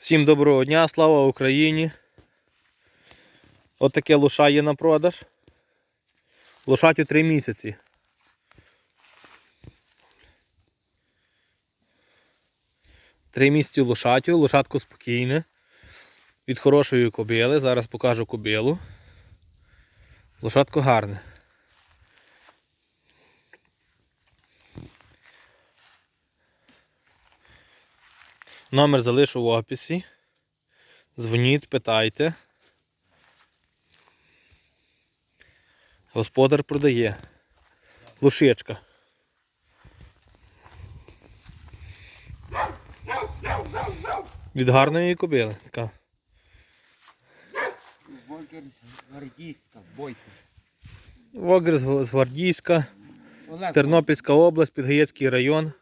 Всім доброго дня, слава Україні. От таке лоша є на продаж. Лошатю 3 місяці. Три місяці лошатю, лошадко спокійне. Від хорошої кобили. Зараз покажу кобилу. Лошадко гарне. Номер залишу в описі. Дзвоніть, питайте. Господар продає. Лушечка. Від гарної кобили. Така. Волкерс гвардійська, бойко. Вогер з Гвардійська, Тернопільська область, Підгаєцький район. е,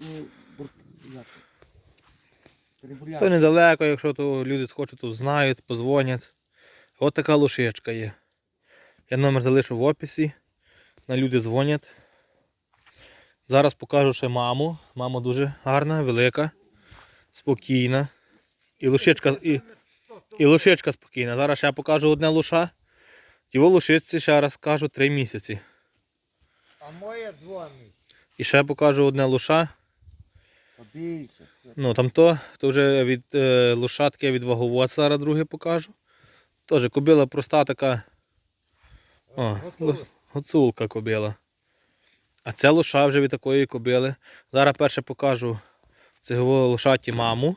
ну, бур... як? Трибуляція. То недалеко, якщо то люди схочуть, то знають, позвонять. От така лошечка є. Я номер залишу в описі. На люди дзвонять. Зараз покажу ще маму. Мама дуже гарна, велика, спокійна. І лошечка, і, і лошечка спокійна. Зараз ще покажу одне лоша. Його лошиці ще раз кажу 3 місяці. А моє два місяці. І ще покажу одне лоша. Побільше. Ну там то, то вже від е, лошадки від ваговоз зараз друге покажу. Теж кобила проста така. О, лос- гоцулка кобила. А це лоша вже від такої кобили. Зараз перше покажу цього лошаті маму.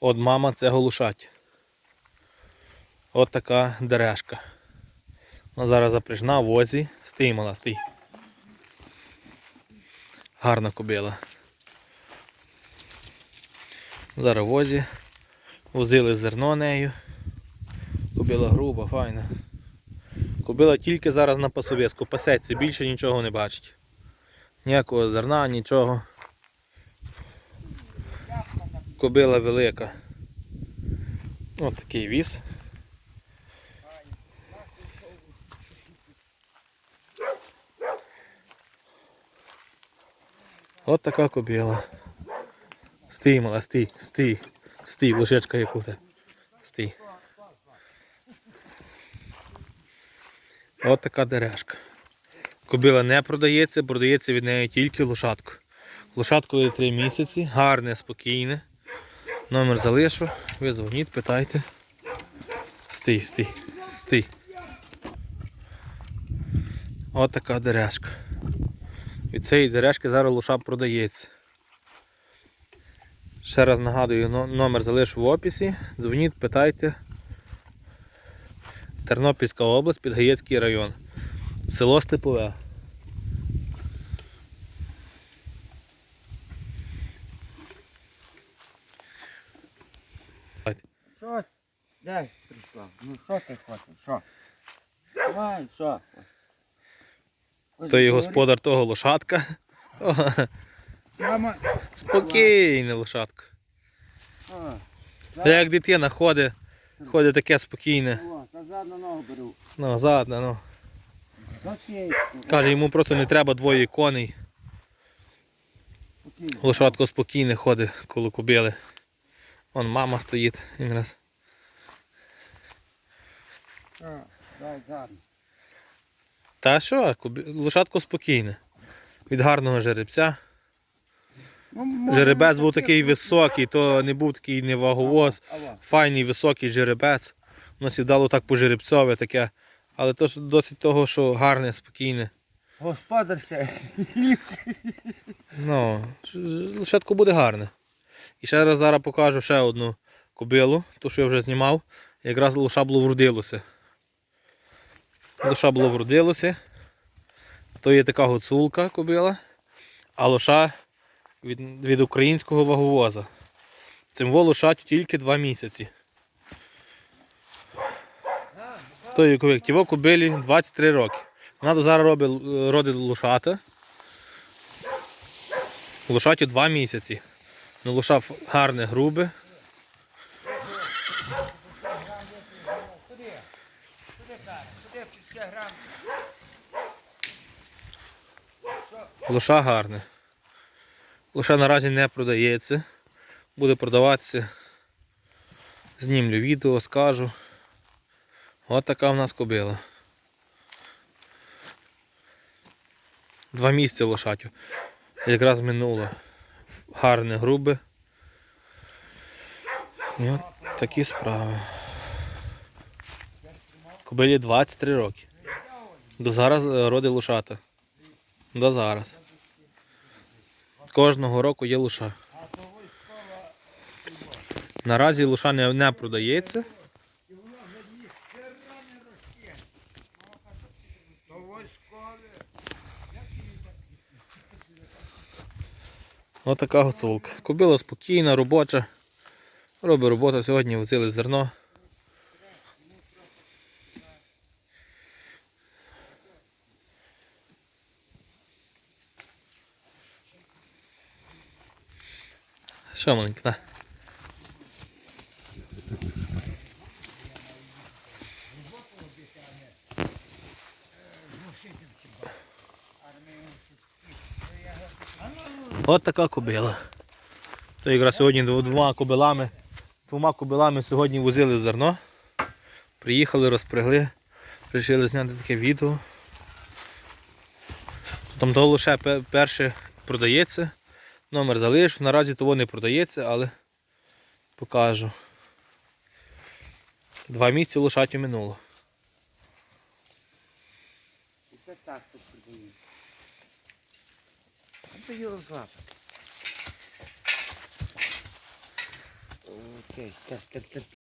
От мама цього лошаті. От така дерешка. Вона зараз запряжна в возі. Стій, мала, стій. Гарна кобила. Зараз возі. Возили зерно нею. Кобила груба, файна. Кобила тільки зараз на пасовіску. Пасеться, більше нічого не бачить. Ніякого зерна, нічого. Кобила велика. Ось такий віз. От така кобила. Стій, мала, стій, стій, стій, лошечка яку те. Стій. От така дерешка. Кобила не продається, продається від неї тільки лошадку. Лошадкові 3 місяці, гарне, спокійне. Номер залишу, ви дзвоніть, питайте. Стій, стій, стій. От така дерешка. Від цієї дерешки зараз лоша продається. Ще раз нагадую, номер залишу в описі. Дзвоніть, питайте. Тернопільська область, Підгаєцький район. Село Степове. Що? Де прийшла? Ну що ти хочеш? Що? Давай, що? То є господар того лошадка. Мама. спокійна лошадка. Та як дитина ходить, ходить таке спокійне. назад на ногу беру. Ну, задна, ну. Каже, йому просто не треба двоє коней. Лошадко спокійне ходить коло кобили. Вон мама стоїть якраз. Дай задну. Та що, лошадко спокійне. Від гарного жеребця. Ну, Жеребець був такий високий, то не був такий не ваговоз. Ава. Файний високий жеребець. Воно сідало так по жеребцове таке. Але то досить того, що гарне, спокійне. Господар ще ліпший. Ну, лошадко буде гарне. І ще раз зараз покажу ще одну кобилу, ту, що я вже знімав. Якраз лоша було вродилося. Лоша було вродилося. То є така гуцулка кобила, а лоша від, від українського ваговоза. Цим лошатю тільки 2 місяці. То є як тіво кобилі 23 роки. Вона зараз робить, родить лошата. Лошаті 2 місяці. Ну, лоша гарне, грубе. 50 грам. Лоша наразі не продається. Буде продаватися. Знімлю відео, скажу. От така в нас кобила. Два місяці лошатю. Якраз минуло. Гарне, грубе. І от такі справи. Кобилі 23 роки. До зараз е, роди лошата. До зараз. Кожного року є лоша. Наразі лоша не, продається. Ось така гуцулка. Кобила спокійна, робоча. Робить роботу. Сьогодні возили зерно. Що? На. От така кобила. То якраз сьогодні дв- двома кобилами, двома кобилами сьогодні возили зерно. Приїхали, розпрягли, вирішили зняти таке відео. Там того лише перше продається. Номер залишу. Наразі того не продається, але покажу. Два місяці лошаті минуло. І це так тут продається. Це Ярослав. Окей, так, так, так.